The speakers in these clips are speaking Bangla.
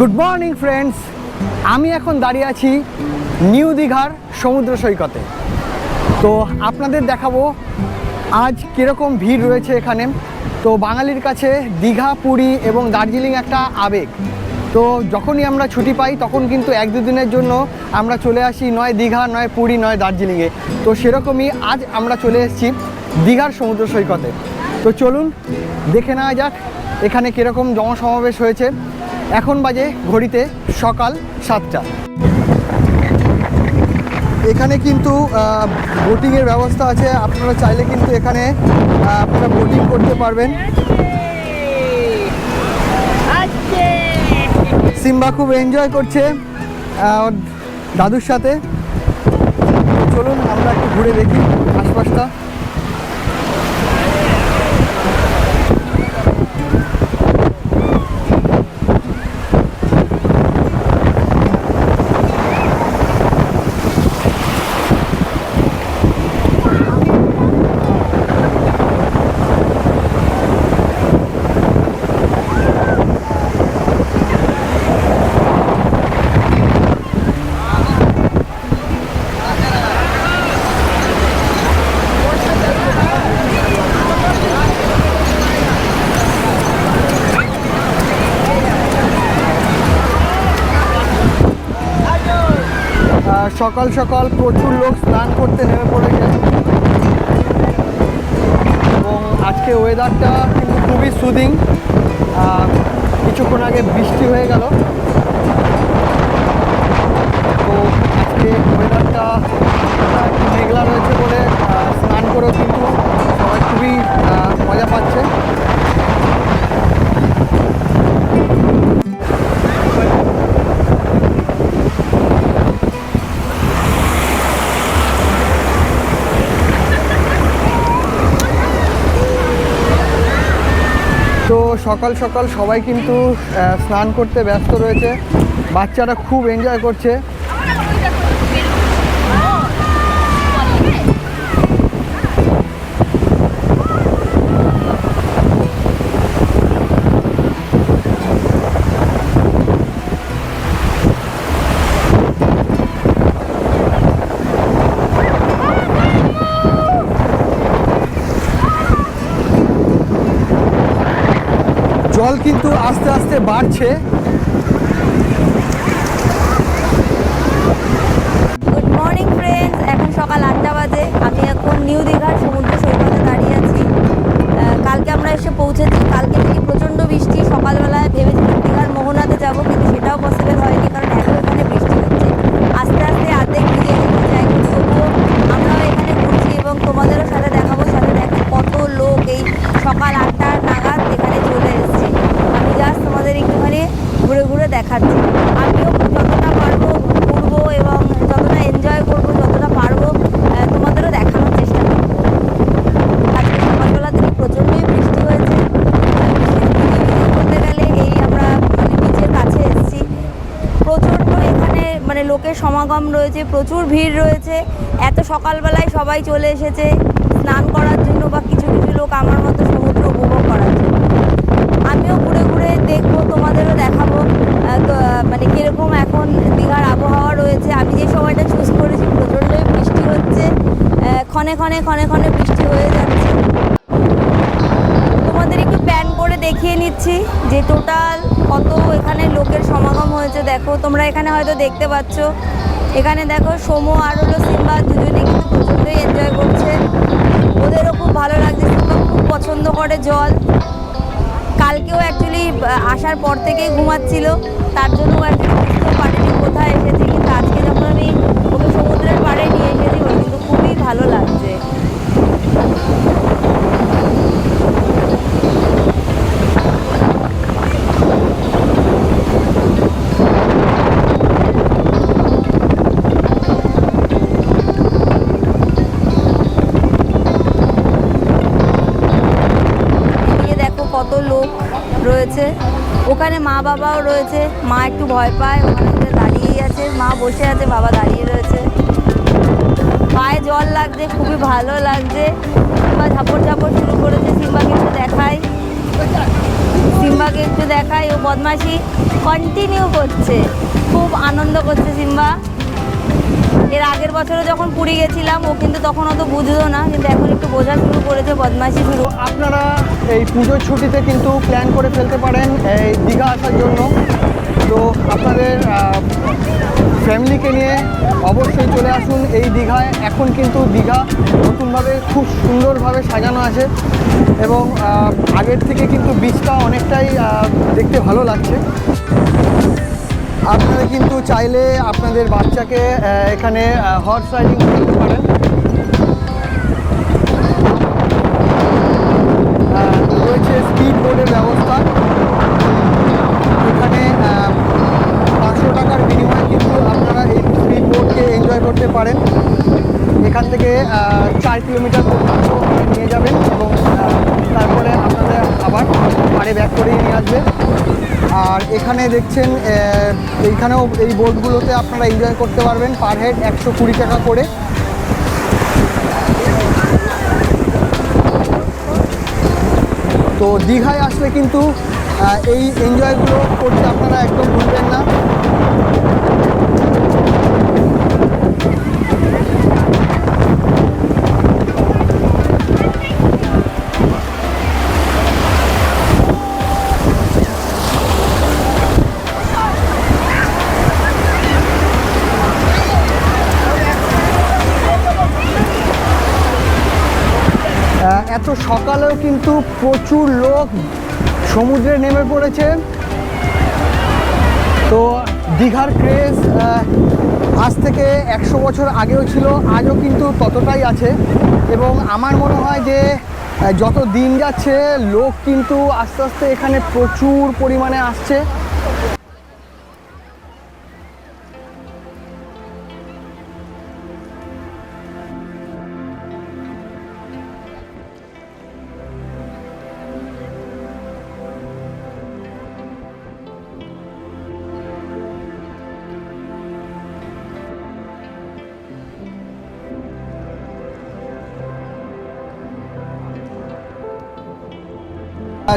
গুড মর্নিং ফ্রেন্ডস আমি এখন দাঁড়িয়ে আছি নিউ দীঘার সমুদ্র সৈকতে। তো আপনাদের দেখাবো আজ কীরকম ভিড় রয়েছে এখানে। তো বাঙালির কাছে দীঘা, পুরী এবং দার্জিলিং একটা আবেগ। তো যখনই আমরা ছুটি পাই, তখন কিন্তু এক দুদিনের জন্য আমরা চলে আসি নয় দীঘা, নয় পুরী, নয় দার্জিলিংয়ে তো সেরকমই আজ আমরা চলে এসেছি দীঘার সমুদ্র সৈকতে। তো চলুন, দেখে নেওয়া যাক এখানে কীরকম জনসমাবেশ হয়েছে। এখন বাজে ঘড়িতে সকাল সাতটা। এখানে কিন্তু বোটিংয়ের ব্যবস্থা আছে। আপনারা চাইলে কিন্তু এখানে আপনারা বোটিং করতে পারবেন। সিম্বা খুব এনজয় করছে দাদুর সাথে। চলুন, আমরা একটু ঘুরে দেখি আশপাশটা। সকাল সকাল প্রচুর লোক স্নান করতে নেমে পড়েছে এবং আজকে ওয়েদারটা কিন্তু খুবই সুদিং কিছুক্ষণ আগে বৃষ্টি হয়ে গেল। তো আজকে ওয়েদারটা মেঘলা রয়েছে বলে স্নান করেও কিন্তু সবাই খুবই মজা পাচ্ছে। সকাল সকাল সবাই কিন্তু স্নান করতে ব্যস্ত রয়েছে। বাচ্চারা খুব এনজয় করছে। জল কিন্তু আস্তে আস্তে বাড়ছে গুড মর্নিং ফ্রেন্ডস এখন সকাল আটটা বাজে আমি এখন নিউ দীঘার সমুদ্র সৈকতে দাঁড়িয়ে আছি আহ, কালকে আমরা এসে পৌঁছেছি কালকে থেকে প্রচণ্ড বৃষ্টি সকালবেলায় ভেবেছিলাম দীঘার মোহনাতে যাব কিন্তু সেটাও পসিবল হয়নি কারণ এখন এখানে বৃষ্টি হচ্ছে আস্তে আস্তে আর্ধেক ঘুরিয়ে যেতে চাই কিন্তু তবুও আমরাও এখানে ঘুরছি এবং তোমাদেরও সাথে দেখাবো সাথে দেখো কত লোক এই সকাল আটটা নাগাদ এখানে চলে এসেছে আমি জাস্ট তোমাদের একটুখানি ঘুরে ঘুরে দেখাচ্ছি আমিও যতটা পারব ঘুরবো এবং যতটা এনজয় করব যতটা পারব আহ, তোমাদেরও দেখানোর চেষ্টা করব আজকে সকালবেলা থেকে প্রচণ্ডই বৃষ্টি হয়েছে আর বৃষ্টির ভিজে ভিজে বলতে গেলে এই আমরা মানে বিচের কাছে এসেছি প্রচণ্ড এখানে মানে লোকের সমাগম রয়েছে, প্রচুর ভিড় রয়েছে। এত সকালবেলায় সবাই চলে এসেছে স্নান করার জন্য বা কিছু কিছু লোক আমার মতো সমুদ্র উপভোগ করার জন্য। আমিও ঘুরে ঘুরে দেখব, তোমাদেরও দেখাবো মানে কীরকম এখন দীঘার আবহাওয়া রয়েছে। আমি যে সময়টা চুজ করেছি, প্রচণ্ডই বৃষ্টি হচ্ছে। ক্ষণে ক্ষণে ক্ষণে ক্ষণে বৃষ্টি হয়ে যাচ্ছে। তোমাদের একটু প্যান করে দেখিয়ে নিচ্ছি যে টোটাল কত এখানে লোকের সমাগম হয়েছে। দেখো, তোমরা এখানে হয়তো দেখতে পাচ্ছ এখানে দেখো সোমো আর হলো সিম্বা দুজনে কিন্তু প্রচণ্ডই এনজয় করছে। ওদেরও খুব ভালো লাগছে। সিম্বা খুব পছন্দ করে জল। কালকেও অ্যাকচুয়ালি আসার পর থেকেই ঘুমাচ্ছিল। তার জন্য একটু বুঝতেও পারিনি কোথায় এসেছি। কিন্তু আজকে যখন আমি ওকে সমুদ্রের পাড়ে নিয়ে এসেছি, ওর কিন্তু খুবই ভালো লাগছে এদিকে দেখো কত লোক রয়েছে। ওখানে মা বাবাও রয়েছে। মা একটু ভয় পায়, ওখানে দাঁড়িয়েই আছে। মা বসে আছে, বাবা দাঁড়িয়ে রয়েছে। পায়ে জল লাগছে, খুবই ভালো লাগছে। সিম্বা ঝাপড় ঝাপড় শুরু করেছে, সিম্বাকে একটু দেখাই। সিম্বাকে একটু দেখাই, ও বদমাশি কন্টিনিউ করছে। খুব আনন্দ করছে সিম্বা। এর আগের বছরে যখন পুরী গেছিলাম, ও কিন্তু তখন অত বুঝতো না, কিন্তু এখন একটু বোঝা শুরু করেছে বদমাশি শুরু। আপনারা এই পুজোর ছুটিতে কিন্তু প্ল্যান করে ফেলতে পারেন এই দীঘা আসার জন্য। তো আপনাদের ফ্যামিলিকে নিয়ে অবশ্যই চলে আসুন এই দীঘায়। এখন কিন্তু দীঘা নতুনভাবে খুব সুন্দরভাবে সাজানো আছে এবং আগের থেকে কিন্তু বীজটা অনেকটাই দেখতে ভালো লাগছে। আপনারা কিন্তু চাইলে আপনাদের বাচ্চাকে এখানে হর্স রাইডিং করতে পারেন। রয়েছে স্পিড বোর্ডের ব্যবস্থা। এখানে পাঁচশো টাকার বিনিময়ে কিন্তু আপনারা এই স্পিড বোর্ডকে এনজয় করতে পারেন। এখান থেকে চার কিলোমিটার নিয়ে যাবেন এবং তারপরে আপনাদের আবার পাড়ে ব্যাক করিয়ে নিয়ে আসবে আর এখানে দেখছেন এইখানেও এই বোটগুলোতে আপনারা এনজয় করতে পারবেন পার হেড একশো কুড়ি টাকা করে। তো দীঘায় আসলে কিন্তু এই এনজয়গুলো করতে আপনারা একদম ভুলবেন না। সকালেও কিন্তু প্রচুর লোক সমুদ্রে নেমে পড়েছে। তো দীঘার ক্রেজ আজ থেকে একশো বছর আগেও ছিল, আজও কিন্তু ততটাই আছে। এবং আমার মনে হয় যে যত দিন যাচ্ছে, লোক কিন্তু আস্তে আস্তে এখানে প্রচুর পরিমাণে আসছে।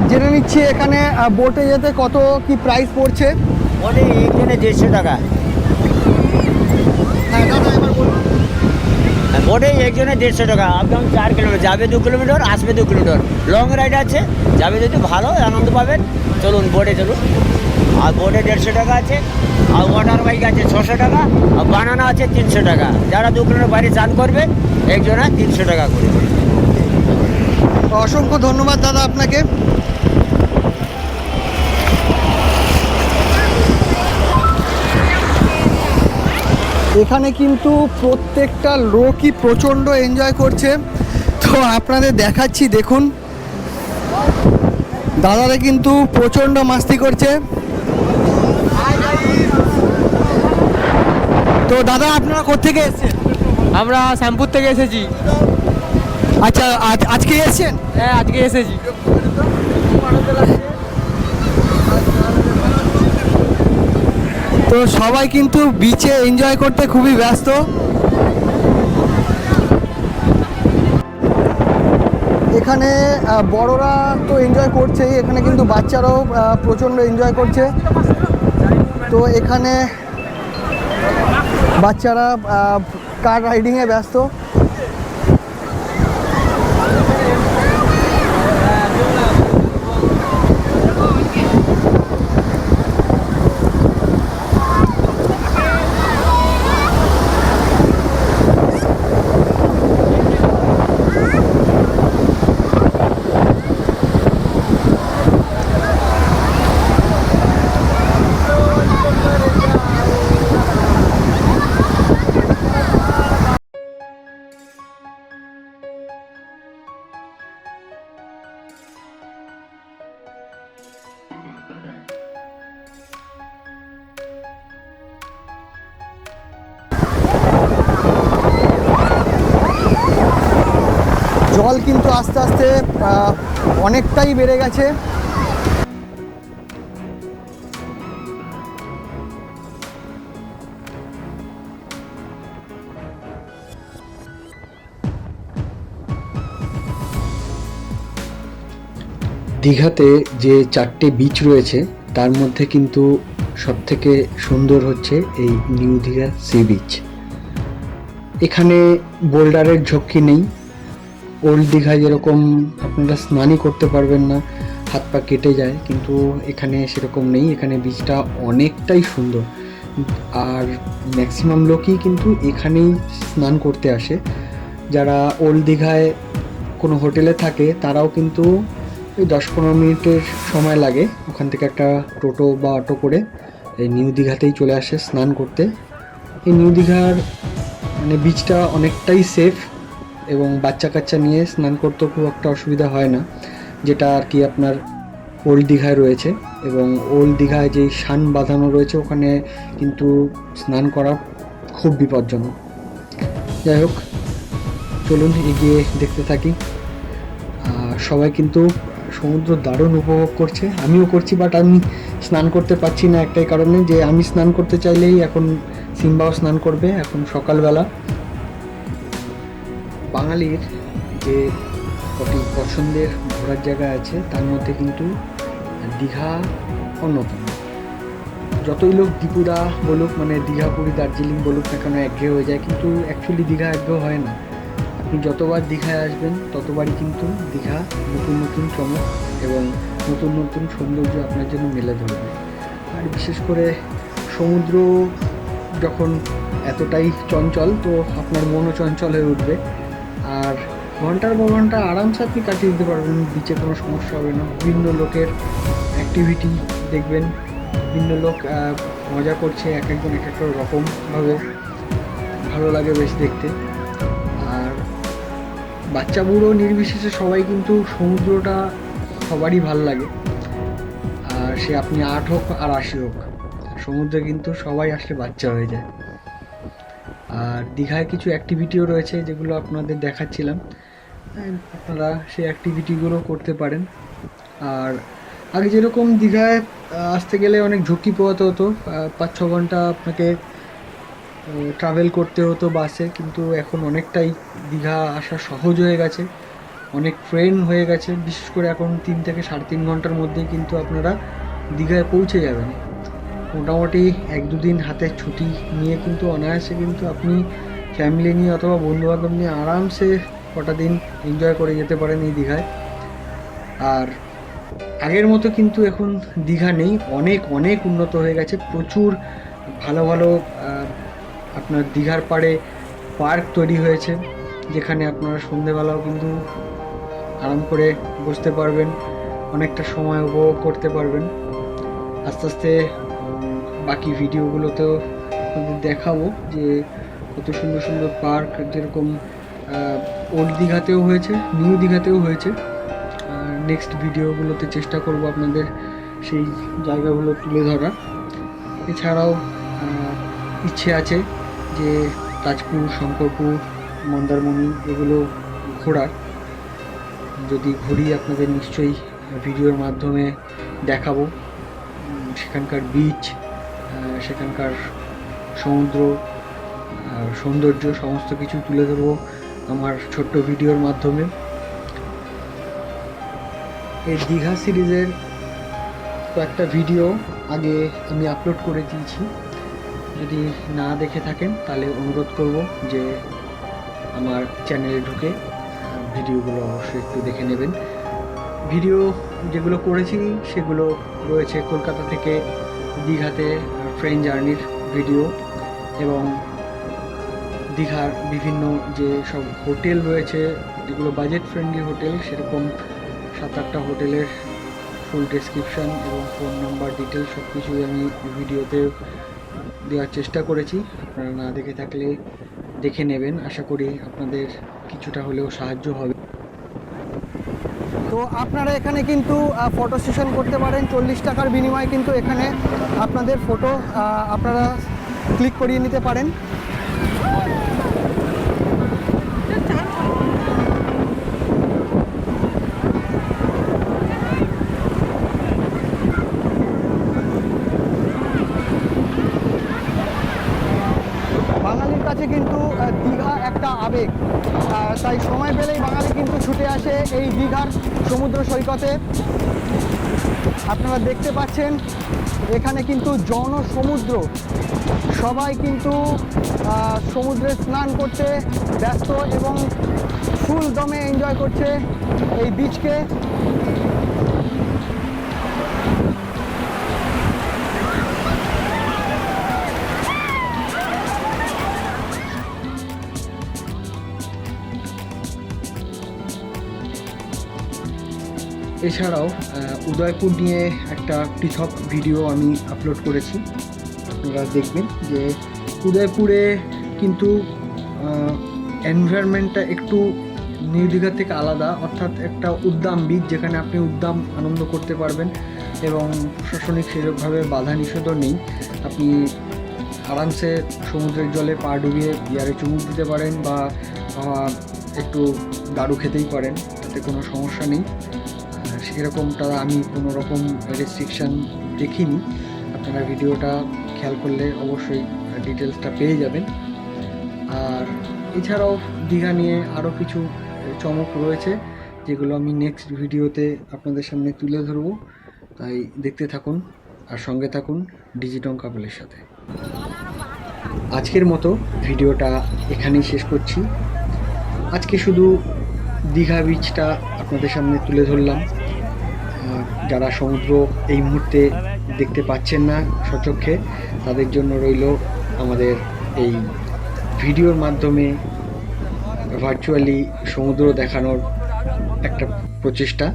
জেনে নিচ্ছি এখানে বোটে যেতে কত কি প্রাইস পড়ছে? ওটা একজনে দেড়শো টাকা। হ্যাঁ দাদা এবার বলুন। বোটে একজনে দেড়শো টাকা। একদম চার কিলোমিটার যাবে দু কিলোমিটার আসবে দু কিলোমিটার লং রাইড আছে। যাবে যদি ভালো আনন্দ পাবেন। চলুন বোটে চলুন। আর বোটে দেড়শো টাকা আছে। আর ওয়াটার বাইক আছে ছশো টাকা। আর বানানা আছে তিনশো টাকা। যারা দু কিলোমিটার বাইরে চান করবে একজনে তিনশো টাকা করে। অসংখ্য ধন্যবাদ দাদা আপনাকে। এখানে কিন্তু প্রত্যেকটা লোকই প্রচণ্ড এনজয় করছে। তো আপনাদের দেখাচ্ছি, দেখুন। দাদারা কিন্তু প্রচণ্ড মাস্তি করছে। তো দাদা, আপনারা কোথেকে এসেছেন? আমরা শ্যামপুর থেকে এসেছি। আচ্ছা আজ আজকে এসেছেন? হ্যাঁ আজকে এসেছি। তো সবাই কিন্তু বিচে এনজয় করতে খুবই ব্যস্ত। এখানে বড়রা তো এনজয় করছেই এখানে কিন্তু বাচ্চারাও প্রচণ্ড এনজয় করছে। তো এখানে বাচ্চারা কার রাইডিংয়ে ব্যস্ত? জল কিন্তু আস্তে আস্তে অনেকটাই বেড়ে গেছে। দীঘাতে যে চারটে বিচ রয়েছে, তার মধ্যে কিন্তু সবথেকে সুন্দর হচ্ছে এই নিউ দীঘা সি বিচ এখানে বোল্ডারের ঝক্কি নেই ওল্ড দীঘায় যেরকম আপনারা স্নানই করতে পারবেন না, হাত পা কেটে যায়, কিন্তু এখানে সেরকম নেই। এখানে বীজটা অনেকটাই সুন্দর। আর ম্যাক্সিমাম লোকই কিন্তু এখানেই স্নান করতে আসে। যারা ওল্ড দীঘায় কোনো হোটেলে থাকে, তারাও কিন্তু ওই দশ পনেরো মিনিটের সময় লাগে। ওখান থেকে একটা টোটো বা অটো করে এই নিউ দীঘাতেই চলে আসে স্নান করতে। এই নিউ দীঘার মানে বিচটা অনেকটাই সেফ এবং বাচ্চা কাচ্চা নিয়ে স্নান করতেও খুব একটা অসুবিধা হয় না, যেটা আর কি আপনার ওল্ড দীঘায় রয়েছে এবং ওল্ড দীঘায় যেই শান বাঁধানো রয়েছে ওখানে কিন্তু স্নান করা খুব বিপজ্জনক। যাই হোক, চলুন এগিয়ে দেখতে থাকি। সবাই কিন্তু সমুদ্র দারুণ উপভোগ করছে। আমিও করছি বাট আমি স্নান করতে পারছি না একটাই কারণে যে আমি স্নান করতে চাইলেই এখন সিম্বাও স্নান করবে এখন সকালবেলা। বাঙালির যে কটি পছন্দের ঘোরার জায়গা আছে, তার মধ্যে কিন্তু দীঘা অন্যতম। যতই লোক দীপুরা বলুক মানে দীঘা, পুরী, দার্জিলিং বলুক না কেন, একঘেয়ে হয়ে যায়, কিন্তু অ্যাকচুয়ালি দীঘা একঘেয়ে হয় না। আপনি যতবার দীঘায় আসবেন, ততবারই কিন্তু দীঘা নতুন নতুন চমক এবং নতুন নতুন সৌন্দর্য আপনার জন্য মেলে ধরবে। আর বিশেষ করে সমুদ্র যখন এতটাই চঞ্চল, তো আপনার মনও চঞ্চল হয়ে উঠবে। ঘণ্টার পর ঘণ্টা আরামসে আপনি কাটিয়ে দিতে পারবেন বিচে কোনো সমস্যা হবে না। বিভিন্ন লোকের অ্যাক্টিভিটি দেখবেন, বিভিন্ন লোক মজা করছে, এক একজন এক এক রকমভাবে। ভালো লাগে বেশ দেখতে। আর বাচ্চা বুড়ো নির্বিশেষে সবাই কিন্তু সমুদ্রটা সবারই ভালো লাগে। আর সে আপনি আট হোক আর আশি হোক, সমুদ্রে কিন্তু সবাই আসলে বাচ্চা হয়ে যায়। আর দীঘায় কিছু অ্যাক্টিভিটিও রয়েছে যেগুলো আপনাদের দেখাচ্ছিলাম। আপনারা সেই অ্যাক্টিভিটিগুলো করতে পারেন। আর আগে যেরকম দীঘায় আসতে গেলে অনেক ঝুঁকি পোয়াতে হতো পাঁচ ছ ঘণ্টা আপনাকে ট্রাভেল করতে হতো বাসে কিন্তু এখন অনেকটাই দীঘা আসা সহজ হয়ে গেছে। অনেক ট্রেন হয়ে গেছে, বিশেষ করে এখন তিন থেকে সাড়ে তিন ঘণ্টার মধ্যেই কিন্তু আপনারা দীঘায় পৌঁছে যাবেন। মোটামুটি এক দুদিন হাতে ছুটি নিয়ে কিন্তু অনায়াসে কিন্তু আপনি ফ্যামিলি নিয়ে অথবা বন্ধুবান্ধব নিয়ে আরামসে কটা দিন এনজয় করে যেতে পারেন এই দীঘায়। আর আগের মতো কিন্তু এখন দীঘা নেই, অনেক অনেক উন্নত হয়ে গেছে। প্রচুর ভালো ভালো আপনার দীঘার পাড়ে পার্ক তৈরি হয়েছে, যেখানে আপনারা সন্ধেবেলাও কিন্তু আরাম করে বসতে পারবেন, অনেকটা সময় উপভোগ করতে পারবেন। আস্তে আস্তে বাকি ভিডিওগুলোতেও আপনাদের দেখাবো যে কত সুন্দর সুন্দর পার্ক যেরকম ওল্ড দীঘাতেও হয়েছে, নিউ দীঘাতেও হয়েছে। আর নেক্সট ভিডিওগুলোতে চেষ্টা করব আপনাদের সেই জায়গাগুলো তুলে ধরার। এছাড়াও ইচ্ছে আছে যে তাজপুর, শঙ্করপুর, মন্দারমণি এগুলো ঘোরার। যদি ঘুরি আপনাদের নিশ্চয়ই ভিডিওর মাধ্যমে দেখাবো। সেখানকার বিচ সেখানকার সমুদ্র সৌন্দর্য, সমস্ত কিছু তুলে ধরবো। আমার ছোট্ট ভিডিওর মাধ্যমে। এই দীঘা সিরিজের কয়েকটা ভিডিও আগে আমি আপলোড করে দিয়েছি। যদি না দেখে থাকেন, তাহলে অনুরোধ করব যে আমার চ্যানেলে ঢুকে ভিডিওগুলো অবশ্যই একটু দেখে নেবেন। ভিডিও যেগুলো করেছি, সেগুলো রয়েছে কলকাতা থেকে দীঘাতে ট্রেন জার্নির ভিডিও এবং দীঘার বিভিন্ন যে সব হোটেল রয়েছে, যেগুলো বাজেট ফ্রেন্ডলি হোটেল, সেরকম সাত আটটা হোটেলের ফুল ডেসক্রিপশন এবং ফোন নাম্বার ডিটেল সব কিছুই আমি ভিডিওতে দেওয়ার চেষ্টা করেছি। আপনারা না দেখে থাকলে দেখে নেবেন। আশা করি আপনাদের কিছুটা হলেও সাহায্য হবে। তো আপনারা এখানে কিন্তু ফটো সেশন করতে পারেন। চল্লিশ টাকার বিনিময়ে কিন্তু এখানে আপনাদের ফটো আপনারা ক্লিক করিয়ে নিতে পারেন বাঙালির কাছে কিন্তু আহ, দীঘা একটা আবেগ আহ, তাই সময় পেলেই বাঙালি কিন্তু ছুটে আসে এই দীঘার সমুদ্র সৈকতে আপনারা দেখতে পাচ্ছেন, এখানে কিন্তু জনসমুদ্র। সবাই কিন্তু সমুদ্রে স্নান করতে ব্যস্ত এবং ফুল দমে এনজয় করছে এই বিচকে এছাড়াও উদয়পুর নিয়ে একটা পৃথক ভিডিও আমি আপলোড করেছি। আপনারা দেখবেন যে উদয়পুরে কিন্তু এনভায়রনমেন্টটা একটু নিউ দীঘা থেকে আলাদা। অর্থাৎ একটা উদ্যাম বীজ যেখানে আপনি উদ্যাম আনন্দ করতে পারবেন এবং প্রশাসনিক সেরকমভাবে বাধা নিষেধও নেই। আপনি আরামসে সমুদ্রের জলে পা ডুবিয়ে বিয়ারে চুমুক দিতে পারেন বা একটু দারু খেতেই পারেন, তাতে কোনো সমস্যা নেই। আর সেরকমটা আমি কোনো রকম রেস্ট্রিকশান দেখিনি। আপনারা ভিডিওটা খেয়াল করলে অবশ্যই ডিটেলসটা পেয়ে যাবেন। আর এছাড়াও দীঘা নিয়ে আরও কিছু চমক রয়েছে, যেগুলো আমি নেক্সট ভিডিওতে আপনাদের সামনে তুলে ধরবো। তাই দেখতে থাকুন আর সঙ্গে থাকুন ডিজিটং কাপলের সাথে। আজকের মতো ভিডিওটা এখানেই শেষ করছি। আজকে শুধু দীঘা বিচটা আপনাদের সামনে তুলে ধরলাম। যারা সমুদ্র এই মুহূর্তে দেখতে পাচ্ছেন না সচক্ষে, তাদের জন্য রইল আমাদের এই ভিডিওর মাধ্যমে ভার্চুয়ালি সমুদ্র দেখানোর একটা প্রচেষ্টা।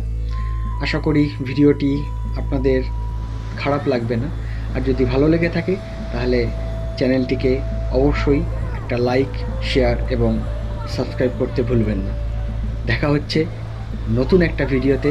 আশা করি ভিডিওটি আপনাদের খারাপ লাগবে না। আর যদি ভালো লেগে থাকে, তাহলে চ্যানেলটিকে অবশ্যই একটা লাইক শেয়ার এবং সাবস্ক্রাইব করতে ভুলবেন না। দেখা হচ্ছে নতুন একটা ভিডিওতে।